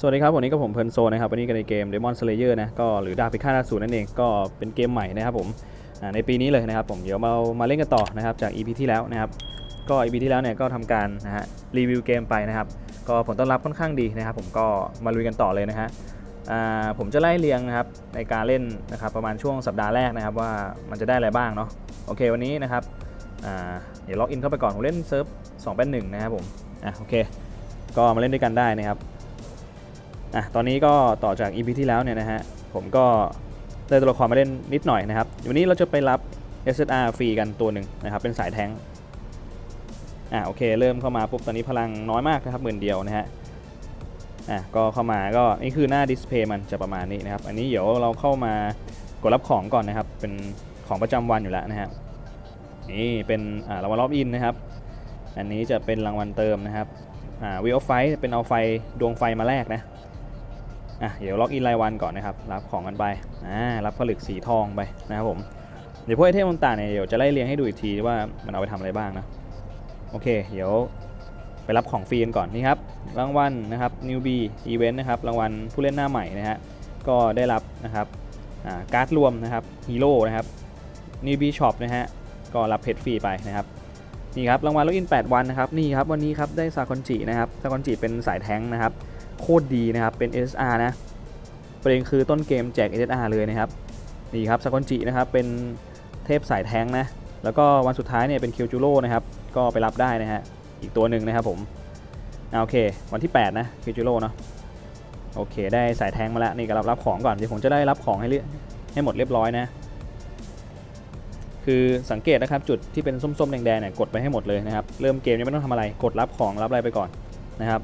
สวัสดีครับวันนี้ก็ผมเพลินโซนะครับวันนี้กันในเกม Demon Slayer นะก็หรือดาบพิฆาตอสูรนั่นเองก็เป็นเกมใหม่นะครับผมในปีนี้เลยนะครับผมเดี๋ยวมามาเล่นกันต่อนะครับจาก EP ที่แล้วนะครับก็ EP ที่แล้วเนี่ยก็ทำการนะฮะรีวิวเกมไปนะครับก็ผลต้อบรับค่อนข้างดีนะครับ ผมก็มาลุยกันต่อเลยนะฮะผมจะไล่เรียงนะครับในการเล่นนะครับประมาณช่วงสัปดาห์แรกนะครับว่ามันจะได้อะไรบ้างเนาะโอเควันนี้นะครับเดี๋ยวล็อกอินเข้าไปก่อนผมเล่นเซิร์ฟ2เป็น1นะครับผมอะโอเค ก็มาเล่นด้วยกันได้นะครับ อะตอนนี้ก็ต่อจาก EP ที่แล้วเนี่ยนะฮะ ผมก็ได้ตัวละครมาเล่นนิดหน่อยนะครับ วันนี้เราจะไปรับ SSR ฟรีกันตัวหนึ่งนะครับ เป็นสายแทงอะโอเค เริ่มเข้ามาปุ๊บ ตอนนี้พลังน้อยมากนะครับหมื่นเดียวนะฮะ อะก็เข้ามาก็นี่คือหน้าดิสเพย์มันจะประมาณนี้นะครับ อันนี้เดี๋ยวเราเข้ามากดรับของก่อนนะครับ เป็นของประจำวันอยู่แล้วนะฮะ นี่เป็นอ่ารางวัลรอบอินนะครับ อันนี้จะเป็นรางวัลเติมนะครับ อ่าวิวไฟเป็นเอาไฟดวงไฟมาแลกนะ อะเดี๋ยวล็อกอินรายวันก่อนนะครับ รับของกันไปอ่ารับผลึกสีทองไปนะครับผม เดี๋ยวพวกไอเทมต่างๆเนี่ยเดี๋ยวจะไล่เรียงให้ดูอีกทีว่ามันเอาไปทำอะไรบ้างนะ โอเค เดี๋ยวไปรับของฟรีกันก่อนนี่ครับรางวัลนะครับ newbie event นะครับรางวัลผู้เล่นหน้าใหม่นะฮะก็ได้รับนะครับอ่าการ์ดรวมนะครับฮีโร่นะครับ newbie shop นะฮะก็รับเพชรฟรีไปนะครับนี่ครับรางวัลล็อกอิน 8 วันนะครับนี่ครับวันนี้ครับได้ซาคอนจินะครับซาคอนจิเป็นสายแท้งนะครับ โคตรดีนะครับ เป็น SSR นะ ประเด็นคือต้นเกมแจก SSR เลยนะครับ นี่ครับซากอนจินะครับ เป็นเทพสายแทงนะ แล้วก็วันสุดท้ายเนี่ยเป็นคิวจูโร่นะครับ ก็ไปรับได้นะฮะ อีกตัวหนึ่งนะครับผมอ่าโอเค วันที่ 8 นะคิวจูโร่เนาะ โอเค ได้สายแทงมาแล้ว นี่ก็รับรับของก่อน เดี๋ยวผมจะได้รับของให้เรียให้หมดเรียบร้อยนะ คือสังเกตนะครับจุดที่เป็นส้มๆแดงๆเนี่ยกดไปให้หมดเลยนะครับ เริ่มเกมยังไม่ต้องทำอะไร กดรับของรับอะไรไปก่อนนะครับ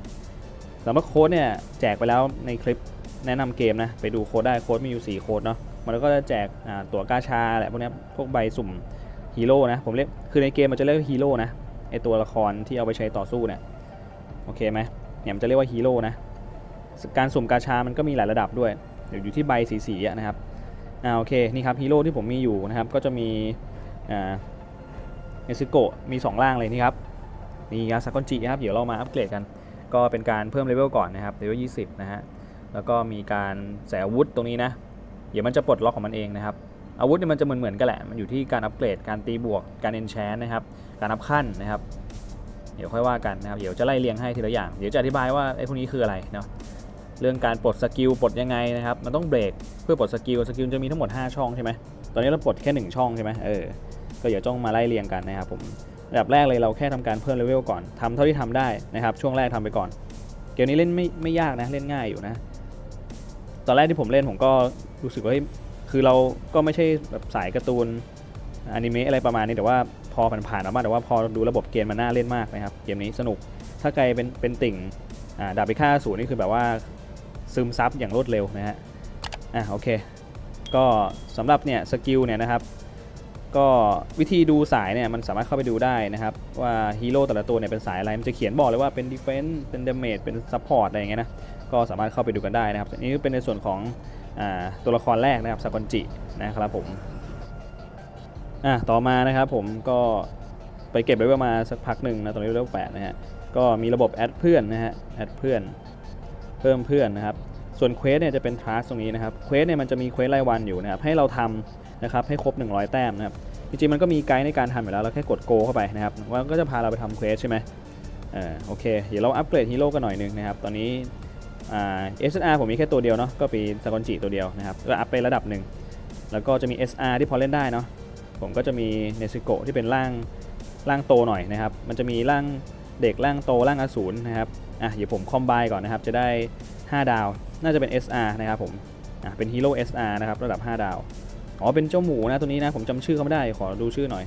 สำหรับโค้ดเนี่ยแจกไปแล้วในคลิปแนะนำเกมนะ ไปดูโค้ดได้โค้ดมีอยู่ 4 โค้ดเนาะมันก็จะแจกตั๋วกาชาแหละพวกนี้พวกใบสุ่มฮีโร่นะผมเรียกคือในเกมมันจะเรียกว่าฮีโร่นะไอตัวละครที่เอาไปใช้ต่อสู้เนี่ยโอเคไหมเนี่ยมันจะเรียกว่าฮีโร่นะการสุ่มกาชา มันก็มีหลายระดับด้วยเดี๋ยวอยู่ที่ใบสีๆนะครับอ่าโอเคนี่ครับฮีโร่ที่ผมมีอยู่นะครับก็จะมีอ่าเนซึโกะมีสองร่างเลยนี่ครับนี่ยาซากอนจิครับเดี๋ยวเรามาอัปเกรดกัน ก็เป็นการเพิ่มเลเวลก่อนนะครับเลเวล20 นะฮะ แล้วก็มีการใส่อาวุธตรงนี้นะ เดี๋ยวมันจะปลดล็อกของมันเองนะครับ อาวุธเนี่ยมันจะเหมือนเหมือนๆกันแหละ มันอยู่ที่การอัปเกรด การตีบวก การเอนชนนะครับ การอัพขั้นนะครับ เดี๋ยวค่อยว่ากันนะครับ เดี๋ยวจะไล่เรียงให้ทีละอย่าง เดี๋ยวจะอธิบายว่าไอ้พวกนี้คืออะไรเนาะ เรื่องการปลดสกิลปลดยังไงนะครับ มันต้องเบรกเพื่อปลดสกิล สกิลจะมีทั้งหมด 5 ช่องใช่ไหมตอนนี้เราปลดแค่ 1 ช่องใช่ไหมเออ ก็เดี๋ยวต้องมาไล่เรียงกันนะครับผม ระดับแรกเลยเราแค่ทำการเพิ่มเลเวลก่อนทำเท่าที่ทำได้นะครับช่วงแรกทำไปก่อน เกมนี้เล่นไม่ไม่ยากนะเล่นง่ายอยู่นะ ตอนแรกที่ผมเล่นผมก็รู้สึกว่าเฮ้คือเราก็ไม่ใช่แบบสายการ์ตูนอนิเมะอะไรประมาณนี้แต่ว่าพอผ่านๆออกมาแต่ว่าพอดูระบบเกมมันน่าเล่นมากนะครับ เกมนี้สนุกถ้าใครเป็นเป็นติ่งดาบพิฆาตอสูรนี่คือแบบว่าซึมซับอย่างรวดเร็วนะฮะอะโอเค ก็สำหรับเนี่ยสกิลเนี่ยนะครับ ก็วิธีดูสายเนี่ยมันสามารถเข้าไปดูได้นะครับ ว่าฮีโร่แต่ละตัวเนี่ยเป็นสายอะไร มันจะเขียนบอกเลยว่าเป็นดีเฟน s ์เป็นเดเมจเป็นซัพพอร์ตอะไรอย่างเงี้ยนะก็สามารถเข้าไปดูกันได้นะครับนนี้เป็นในส่วนของอตัวละครแรกนะครับซากอนจินะครับผมอะต่อมานะครับผมก็ไปเก็บเลเวลมาณสักพักหนึ่งนะตอนนี้เลเวลแปดนะฮะก็มีระบบแอดเพื่อนนะฮะแอดเพื่อนเพิ่มเพื่อนนะครับส่วนเควสเนี่ยจะเป็นทาร์ตรงนี้นะครับเควสเนี่ยมันจะมีเควสรายวันอยู่นะครับให้เราทำ นะครับให้ครบ 100 แต้มนะครับจริงๆมันก็มีไกด์ในการทำอยู่แล้วเราแค่กดโกเข้าไปนะครับว่าก็จะพาเราไปทำเควสใช่ไหมเออโอเคเดี๋ยวเราอัปเกรดฮีโร่กันหน่อยนึงนะครับตอนนี้อ่า SR ผมมีแค่ตัวเดียวเนาะก็เป็นซากอนจิตัวเดียวนะครับก็อัพไประดับหนึ่งแล้วก็จะมี SR ที่พอเล่นได้เนาะผมก็จะมีเนซิโกที่เป็นร่างร่างโตหน่อยนะครับมันจะมีร่างเด็กร่างโตร่างอสูรนะครับอะเดี๋ยวผมคอมไบก่อนนะครับจะได้ 5 ดาว น่าจะเป็น SR นะครับผมอะเป็นฮีโร่ SR นะครับระดับ 5 ดาว อ๋อเป็นเจ้าหมูนะตัวนี้นะผมจำชื่อเขาไม่ได้ขอดูชื่อหน่อย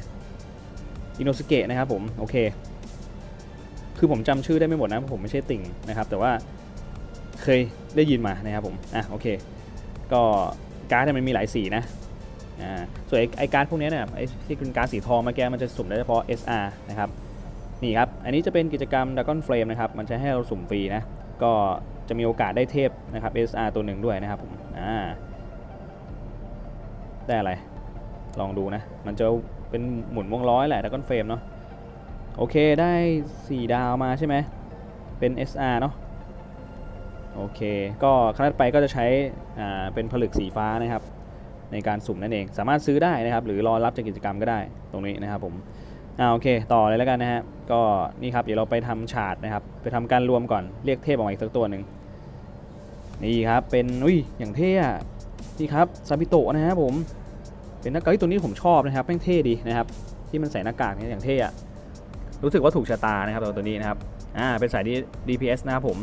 อินโนสเกะนะครับผมโอเค คือผมจำชื่อได้ไม่หมดนะเพราะผมไม่ใช่ติ่งนะครับ แต่ว่าเคยได้ยินมานะครับผมอะโอเค ก็การ์ดเนี่ยมันมีหลายสีนะอ่าส่วนไอ้การ์ดพวกนี้เนี่ยไอ้ที่เป็นการ์ดสีทองมื่อกี้มันจะสุ่มได้เฉพาะ SR นะครับนี่ครับ อันนี้จะเป็นกิจกรรม Dragon Flame นะครับ มันจะให้เราสุ่มฟรีนะ ก็จะมีโอกาสได้เทพนะครับ SR ตัวหนึ่งด้วยนะครับผม อ่า ได้อะไร ลองดูนะ มันจะเป็นหมุนวงร้อยแหละแต่ก้อนเฟรมเนาะ โอเคได้ 4 ดาวมาใช่ไหม เป็น SR เนาะ โอเค ก็ครั้งถัดไปก็จะใช้อ่าเป็นผลึกสีฟ้านะครับ ในการสุ่มนั่นเอง สามารถซื้อได้นะครับ หรือรอรับจากกิจกรรมก็ได้ตรงนี้นะครับผมอ่าโอเคต่อเลยแล้วกันนะฮะก็นี่ครับเดี๋ยวเราไปทำฉาดนะครับ ไปทำการรวมก่อนเรียกเทพออกมาอีกสักตัวหนึ่งนี่ครับเป็นอุ้ยอย่างเท่อะ นี่ครับซาบิโตะนะครับผมเป็นหน้ากากที่ตัวนี้ผมชอบนะครับแม่งเท่ดีนะครับที่มันใส่หน้ากากเนี่ยอย่างเท่อะรู้สึกว่าถูกชะตานะครับตัวนี้นะครับอ่าเป็นสาย DPS นะครับผม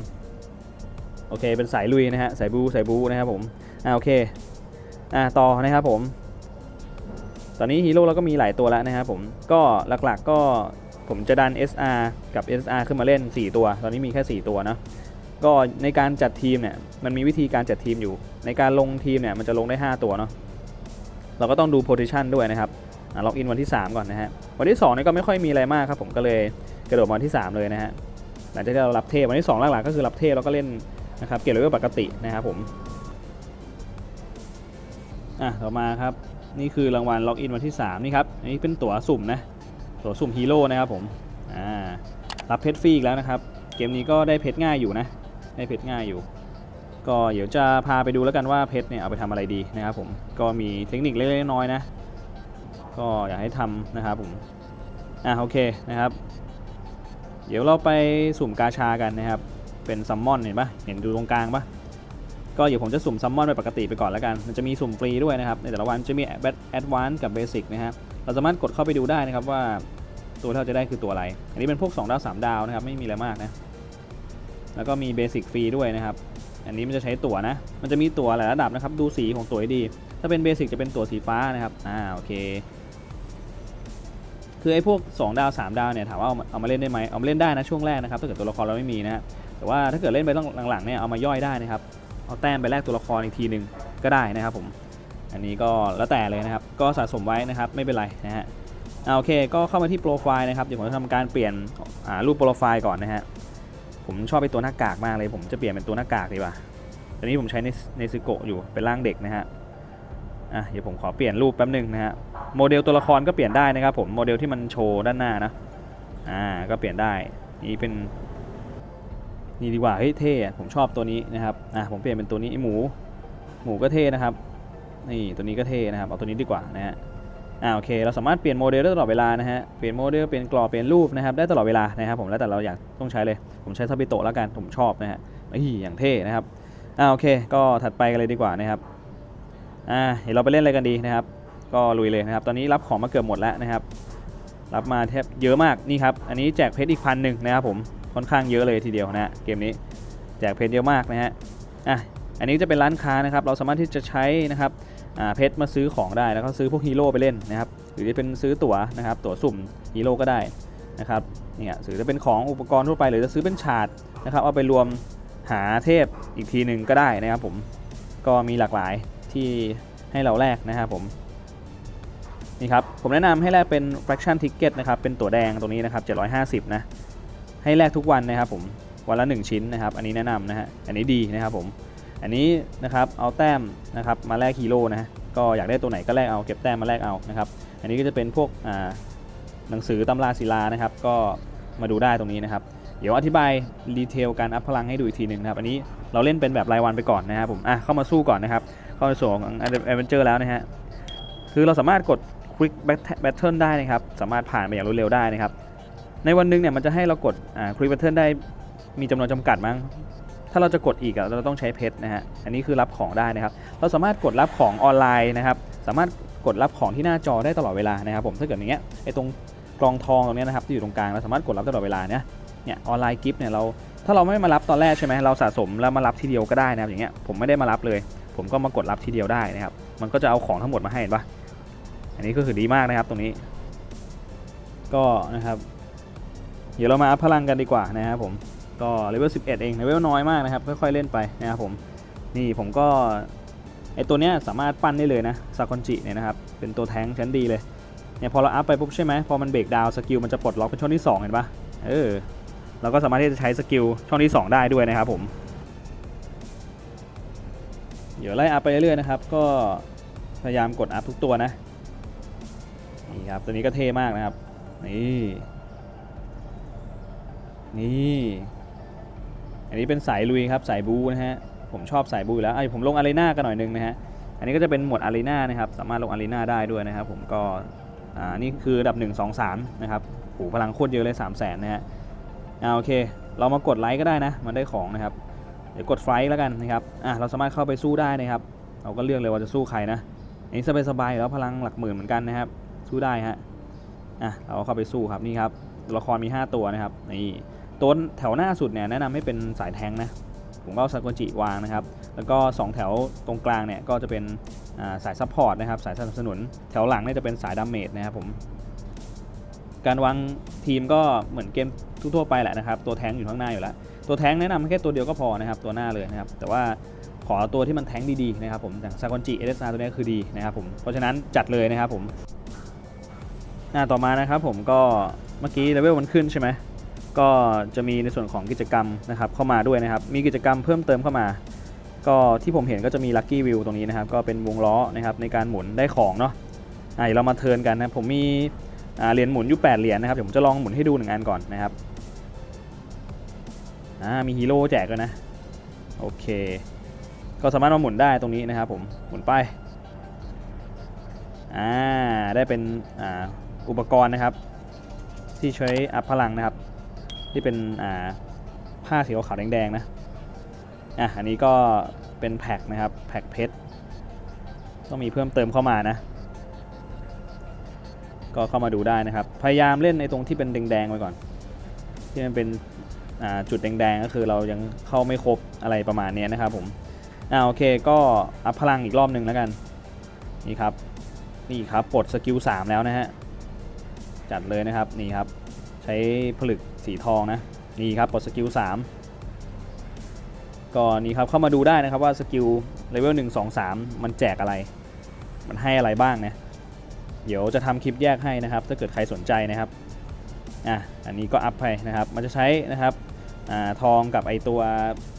โอเคเป็นสายลุยนะฮะสายบูสายบูนะครับผมอ่าโอเคอ่าต่อนะครับผมตอนนี้ฮีโร่เราก็มีหลายตัวแล้วนะครับผมก็หลักๆก็ผมจะดัน SR กับ SR ขึ้นมาเล่น 4 ตัว ตอนนี้มีแค่ 4 ตัวนะ ก็ในการจัดทีมเนี่ยมันมีวิธีการจัดทีมอยู่ ในการลงทีมเนี่ยมันจะลงได้ 5 ตัวเนาะเราก็ต้องดูโพ i ิชันด้วยนะครับล็อกอินวันที่ 3 ก่อนนะฮะวันที่2นี่ก็ไม่ค่อยมีอะไรมากครับผมก็เลยกระโดดมาวันที่ 3 เลยนะฮะหลังจากที่เรารับเทพวันที่ 2 หลักๆก็คือรับเทพแล้วก็เล่นนะครับเก็บเลเวลปกตินะครับผมอะต่อมาครับนี่คือรางวัลล็อกอินวันที่ 3 นี่ครับอันนี้เป็นตั๋วสุ่มนะตั๋วสุ่มฮีโร่นะครับผมอ่ารับเพชรฟรีอีกแล้วนะครับเกมนี้ก็ได้เพชรง่ายอยู่นะ ได้เพชรง่ายอยู่ ก็เดี๋ยวจะพาไปดูแล้วกันว่าเพชรเนี่ยเอาไปทำอะไรดีนะครับผมก็มีเทคนิคเล็กๆน้อยๆนะ ก็อยากให้ทำนะครับผมอะโอเคนะครับ เดี๋ยวเราไปสุ่มกาชากันนะครับ เป็นซัมมอนเห็นปะเห็นดูตรงกลางปะก็เดี๋ยวผมจะสุ่มซัมมอนไปปกติไปก่อนแล้วกัน มันจะมีสุ่มฟรีด้วยนะครับ ในแต่ละวันจะมีแอดวานซ์กับเบสิกนะฮะเราสามารถกดเข้าไปดูได้นะครับว่าตัวที่เราจะได้คือตัวอะไร อันนี้เป็นพวก 2 ดาว 3 ดาวนะครับ ไม่มีอะไรมากนะ แล้วก็มีเบสิกฟรีด้วยนะครับ อันนี้มันจะใช้ตั๋วนะ มันจะมีตั๋วหลายระดับนะครับ ดูสีของตั๋วดี ถ้าเป็นเบสิกจะเป็นตั๋วสีฟ้านะครับ อ่า โอเค คือไอ้พวก 2 ดาว 3 ดาวเนี่ยถามว่าเอามาเอามาเล่นได้ไหมเอามาเล่นได้นะช่วงแรกนะครับ ถ้าเกิดตัวละครเราไม่มีนะฮะแต่ว่าถ้าเกิดเล่นไปต้องหลังๆเนี่ยเอามาย่อยได้นะครับ เอาแต้มไปแลกตัวละครอีกทีหนึ่งก็ได้นะครับผม อันนี้ก็แล้วแต่เลยนะครับ ก็สะสมไว้นะครับ ไม่เป็นไรนะฮะอ่าโอเค ก็เข้ามาที่โปรไฟล์นะครับ เดี๋ยวผมจะทำการเปลี่ยนรูปโปรไฟล์ก่อนนะฮะ ผมชอบไปตัวหน้ากากมากเลย ผมจะเปลี่ยนเป็นตัวหน้ากากดีกว่าตอนนี้ผมใช้ในในซึโกะอยู่เป็นร่างเด็กนะฮะอะเดี๋ยวผมขอเปลี่ยนรูปแป๊บหนึงนะฮะโมเดลตัวละครก็เปลี่ยนได้นะครับผมโมเดลที่มันโชว์ด้านหน้านะอ่าก็เปลี่ยนได้นี่เป็นนี่ดีกว่าเฮ้ยเท่ผมชอบตัวนี้นะครับอะผมเปลี่ยนเป็นตัวนี้ไอ้หมู หมูก็เท่นะครับนี่ตัวนี้ก็เท่นะครับเอาตัวนี้ดีกว่านะฮะ อ่าโอเคเราสามารถเปลี่ยนโมเดลได้ตลอดเวลานะฮะเปลี่ยนโมเดลเปลี่ยนกรอบเปลี่ยนรูปนะครับได้ตลอดเวลานะครับผมแล้วแต่เราอยากต้องใช้เลยผมใช้ซาบิโตะแล้วกันผมชอบนะฮะไอ้อย่างเท่นะครับอ่าโอเค ก็ถัดไปกันเลยดีกว่านะครับอ่าเดี๋ยวเราไปเล่นอะไรกันดีนะครับ ก็ลุยเลยนะครับ ตอนนี้รับของมาเกือบหมดแล้วนะครับ รับมาแทบเยอะมากนี่ครับอันนี้แจกเพชรอีกพันหนึ่งนะครับผมค่อนข้างเยอะเลยทีเดียวนะฮะเกมนี้แจกเพชรเยอะมากนะฮะอะอันนี้จะเป็นร้านค้านะครับ เราสามารถที่จะใช้นะครับ เพชรมาซื้อของได้แล้วก็ซื้อพวกฮีโร่ไปเล่นนะครับหรือจะเป็นซื้อตั๋วนะครับตั๋วสุ่มฮีโร่ก็ได้นะครับเนี่ยหรือจะเป็นของอุปกรณ์ทั่วไปหรือจะซื้อเป็นฉาดนะครับเอาไปรวมหาเทพอีกทีหนึ่งก็ได้นะครับผมก็มีหลากหลายที่ให้เราแลกนะครับผมนี่ครับผมแนะนำให้แลกเป็น fraction ticket นะครับเป็นตั๋วแดงตรงนี้นะครับ750นะให้แลกทุกวันนะครับผมวันละ 1 ชิ้นนะครับ อันนี้แนะนำนะฮะอันนี้ดีนะครับผม อันนี้นะครับเอาแต้มนะครับมาแลกฮีโร่นะฮะก็อยากได้ตัวไหนก็แลกเอาเก็บแต้มมาแลกเอานะครับอันนี้ก็จะเป็นพวกอ่าหนังสือตำราศิลานะครับ ก็มาดูได้ตรงนี้นะครับ เดี๋ยวอธิบายดีเทลการอัพพลังให้ดูอีกทีหนึ่งนะครับ อันนี้เราเล่นเป็นแบบรายวันไปก่อนนะครับผมอะเข้ามาสู้ก่อนนะครับ เข้าในส่วนของ Adventure แล้วนะฮะคือเราสามารถกด Quick Battle ได้นะครับ สามารถผ่านไปอย่างรวดเร็วได้นะครับ ในวันหนึงเนี่ยมันจะให้เรากดอ่า Quick Battle ได้มีจำนวนจำกัดมั้ง ถ้าเราจะกดอีกเราต้องใช้เพชรนะฮะอันนี้คือรับของได้นะครับ เราสามารถกดรับของออนไลน์นะครับ สามารถกดรับของที่หน้าจอได้ตลอดเวลานะครับ ผมถ้าเกิดอย่างเงี้ยไอ้ตรงกลองทองตรงเนี้ยนะครับที่อยู่ตรงกลางเราสามารถกดรับตลอดเวลาเนี่ยเนี่ยออนไลน์กิฟต์เนี่ยเราถ้าเราไม่มารับตอนแรกใช่ไหมเราสะสมแล้วมารับทีเดียวก็ได้นะครับอย่างเงี้ยผมไม่ได้มารับเลย ผมก็มากดรับทีเดียวได้นะครับ มันก็จะเอาของทั้งหมดมาให้เห็นปะอันนี้ก็คือดีมากนะครับตรงนี้ ก็นะครับ เดี๋ยวเรามาอัพพลังกันดีกว่านะครับผม ก็เลเวล11 เองเลเวลน้อยมากนะครับ ค่อยๆเล่นไปนะครับผม นี่ผมก็ไอตัวเนี้ยสามารถปั้นได้เลยนะซาคอนจิเนี่ยนะครับ เป็นตัวแทงชั้นดีเลย เนี่ยพอเราอัพไปปุ๊บใช่ไหม พอมันเบรกดาวสกิลมันจะปลดล็อกเป็นช่องที่ 2 เห็นปะเออ เราก็สามารถที่จะใช้สกิลช่องที่ 2 ได้ด้วยนะครับผม เดี๋ยวไล่อัพไปเรื่อยๆนะครับ ก็พยายามกดอัพทุกตัวนะ นี่ครับ ตัวนี้ก็เท่มากนะครับ นี่ นี่ อันนี้เป็นสายลุยครับสายบูนะฮะผมชอบสายบูอยู่แล้วไอ้ผมลงอารีนากันหน่อยนึงนะฮะอันนี้ก็จะเป็นหมวดอารีนานะครับสามารถลงอารีนาได้ด้วยนะครับผมก็อ่านี่คืออันดับ 1 2 3นะครับโหพลังโคตรเยอะเลย 3 0 0แสนนะฮะอ่าโอเค เรามากดไลค์ก็ได้นะ มันได้ของนะครับ เดี๋ยวกดไฟล์แล้วกันนะครับอะเราสามารถเข้าไปสู้ได้นะครับ เราก็เลือกเลยว่าจะสู้ใครนะอันนี้สบายๆแล้วพลังหลักหมื่นเหมือนกันนะครับ สู้ได้ฮะอะเราเข้าไปสู้ครับนี่ครับตัวละครมี 5 ตัวนะครับนี่ ตัวแถวหน้าสุดเนี่ยแนะนำให้เป็นสายแทงนะผมก็เอาซากุจิวางนะครับ แล้วก็ 2 แถวตรงกลางเนี่ยก็จะเป็นาสายซัพพอร์ตนะครับ สายสนับสนุน แถวหลังเนี่ยจะเป็นสายดาเมจนะครับผม การวางทีมก็เหมือนเกมทั่วไปแหละนะครับ ตัวแทงอยู่ข้างหน้าอยู่แล้ว ตัวแทงแนะนำแค่ตัวเดียวก็พอนะครับ ตัวหน้าเลยนะครับ แต่ว่าขอตัวที่มันแทงดีๆนะครับผม อย่างซากุจิเอเดสาตัวนี้คือดีนะครับผม เพราะฉะนั้นจัดเลยนะครับผม หน้าต่อมานะครับผมก็เมื่อกี้เลเวลมันขึ้นใช่ไหม ก็จะมีในส่วนของกิจกรรมนะครับเข้ามาด้วยนะครับ มีกิจกรรมเพิ่มเติมเข้ามา ก็ที่ผมเห็นก็จะมี Lucky View ตรงนี้นะครับ ก็เป็นวงล้อนะครับในการหมุนได้ของเนาะอะเดี๋ยวเรามาเทิร์นกันนะผมมีเหรียญหมุนอยู่8เหรียญนะครับเดี๋ยวผมจะลองหมุนให้ดูหนึ่งอันก่อนนะครับอ่ามีฮีโร่แจกด้วยนะโอเค ก็สามารถมาหมุนได้ตรงนี้นะครับผมหมุนไปอ่าได้เป็นอ่าอุปกรณ์นะครับ ที่ใช้อัพพลังนะครับ ที่เป็นอ่าผ้าสีขาวแดงๆนะอะอันนี้ก็เป็นแพ็คนะครับแพ็คเพชรต้องมีเพิ่มเติมเข้ามานะ ก็เข้ามาดูได้นะครับ พยายามเล่นในตรงที่เป็นแดงๆไว้ก่อน ที่มันเป็นจุดแดงๆก็คือเรายังเข้าไม่ครบอะไรประมาณนี้นะครับผมอ่าโอเคก็อัพพลังอีกรอบหนึ่งแล้วกันนี่ครับนี่ครับปลดสกิล3แล้วนะฮะจัดเลยนะครับนี่ครับ ใช้ผลึก สีทองนะนี่ครับปลดสกิล3ก็นี่ครับเข้ามาดูได้นะครับว่าสกิลเลเวล1 2 3 มันแจกอะไร มันให้อะไรบ้างนะเดี๋ยวจะทำคลิปแยกให้นะครับ ถ้าเกิดใครสนใจนะครับอะอันนี้ก็อัพไปนะครับ มันจะใช้นะครับอ่าทองกับไอตัว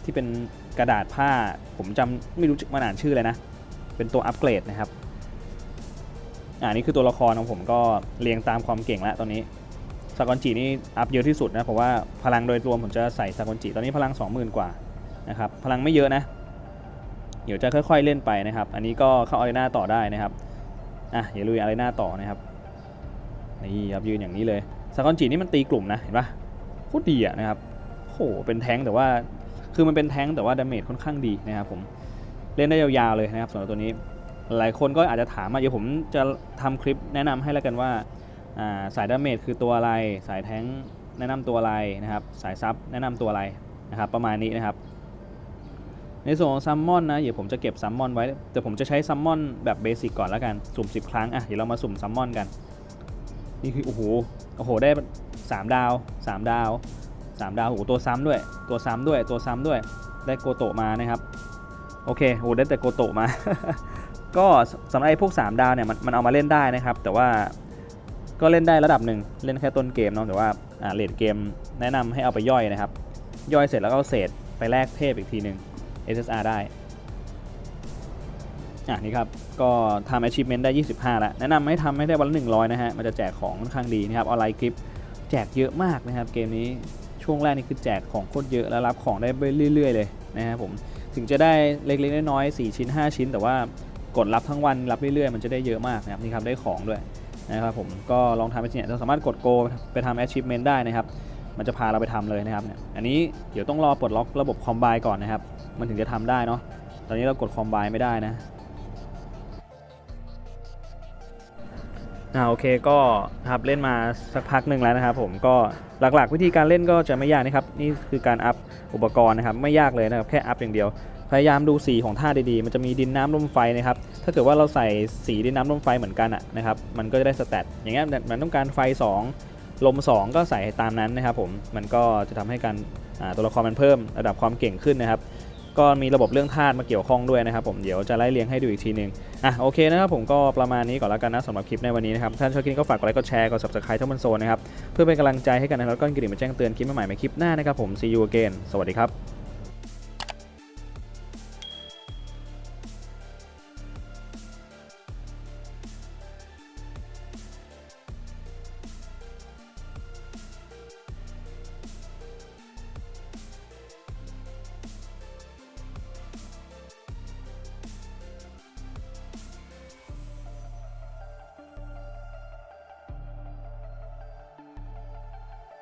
ที่เป็นกระดาษผ้า ผมจำไม่รู้มันอ่านชื่อเลยนะ เป็นตัวอัปเกรดนะครับอ่านี่คือตัวละครของผมก็เรียงตามความเก่งแล้วตอนนี้ ซากอนจินี่อัพเยอะที่สุดนะเพราะว่าพลังโดยรวมผมจะใส่ซากอนจิตอนนี้พลัง 20,000 กว่านะครับพลังไม่เยอะนะ เดี๋ยวจะค่อยๆเล่นไปนะครับ อันนี้ก็เข้าอารีนาต่อได้นะครับอะอย่าลุยอารีนาต่อนะครับนี่ครับยืนอย่างนี้เลยซากอนจินี่มันตีกลุ่มนะเห็นปะโคตรดีอะนะครับโหเป็นแท้งแต่ว่าคือมันเป็นแท้งแต่ว่าดาเมจค่อนข้างดีนะครับผมเล่นได้ยาวๆเลยนะครับสำหรับตัวนี้ หลายคนก็อาจจะถามมาเดี๋ยวผมจะทำคลิปแนะนำให้แล้วกันว่า สายดาเมจคือตัวอะไร สายแท้งแนะนำตัวอะไรนะครับ สายซับแนะนำตัวอะไรนะครับ ประมาณนี้นะครับ ในส่วนของซัมมอนนะเดี๋ยวผมจะเก็บซัมมอนไว้ แต่ผมจะใช้ซัมมอนแบบเบสิกก่อนแล้วกัน สุ่ม 10 ครั้ง อะ เดี๋ยวเรามาสุ่มซัมมอนกัน นี่คือ โอ้โห โอ้โห ได้ 3 ดาว 3 ดาว 3 ดาว โอ้โห ตัวซ้ำด้วย ตัวซ้ำด้วย ตัวซ้ำด้วย ได้โกโตะมานะครับ โอเค โอ้โหได้แต่โกโตะมา ก็สำหรับไอ้พวก 3 ดาวเนี่ยมันมันเอามาเล่นได้นะครับ แต่ว่า ก็เล่นได้ระดับหนึ่งเล่นแค่ต้นเกมเนาะแต่ว่าอ่าเลดเกมแนะนำให้เอาไปย่อยนะครับ ย่อยเสร็จแล้วก็เศษไปแลกเทพอีกทีหนึ่ง SSR ได้อะนี่ครับ ก็ทำ achievement ได้ 25 แล้ว แนะนำให้ทำให้ได้วันละ 100 นะฮะ มันจะแจกของค่อนข้างดีนะครับ ออนไลน์คลิปแจกเยอะมากนะครับ เกมนี้ช่วงแรกนี่คือแจกของโคตรเยอะ แล้วรับของได้ไปเรื่อย ๆ เลยนะครับผม ถึงจะได้เล็กๆน้อยๆ4ชิ้น 5 ชิ้น แต่ว่ากดรับทั้งวันรับเรื่อยๆ มันจะได้เยอะมากนะครับ นี่ครับได้ของด้วย นะครับผมก็ลองทำไปสิเนี่ยเราสามารถกดโกไปทำ achievement ได้นะครับมันจะพาเราไปทำเลยนะครับเนี่ยอันนี้เดี๋ยวต้องรอปลดล็อกระบบคอมไบก่อนนะครับ มันถึงจะทำได้เนาะตอนนี้เรากดคอมไบไม่ได้นะอ่าโอเคก็ครับเล่นมาสักพักหนึ่งแล้วนะครับ ผมก็หลักๆ วิธีการเล่นก็จะไม่ยากนะครับ นี่คือการอัพอุปกรณ์นะครับ ไม่ยากเลยนะครับ แค่อัพอย่างเดียว พยายามดูสีของท่าดีๆ มันจะมีดินน้ำลมไฟนะครับ ถ้าเกิดว่าเราใส่สีดินน้ำลมไฟเหมือนกันอะนะครับ มันก็จะได้สแตทอย่างเงี้ยมันต้องการไฟ 2 ลม 2 ก็ใส่ตามนั้นนะครับผม มันก็จะทำให้การตัวละครมันเพิ่มระดับความเก่งขึ้นนะครับ ก็มีระบบเรื่องธาตุมาเกี่ยวข้องด้วยนะครับ ผม เดี๋ยวจะไล่เรียงให้ดูอีกทีหนึง อะโอเคนะครับผมก็ประมาณนี้ก่อนแล้วกันนะสำหรับคลิปในวันนี้นะครับ ท่านชอบคลิปก็ฝากกดไลค์ กดแชร์ กด subscribe ทั้งบนโซนนะครับ เพื่อเป็นกำลังใจให้กันนะครับแล้วก็กระดิ่งมาแจ้งเตือนคลิปใหม่ๆในคลิปหน้านะครับผม see you again สวัสดีครับ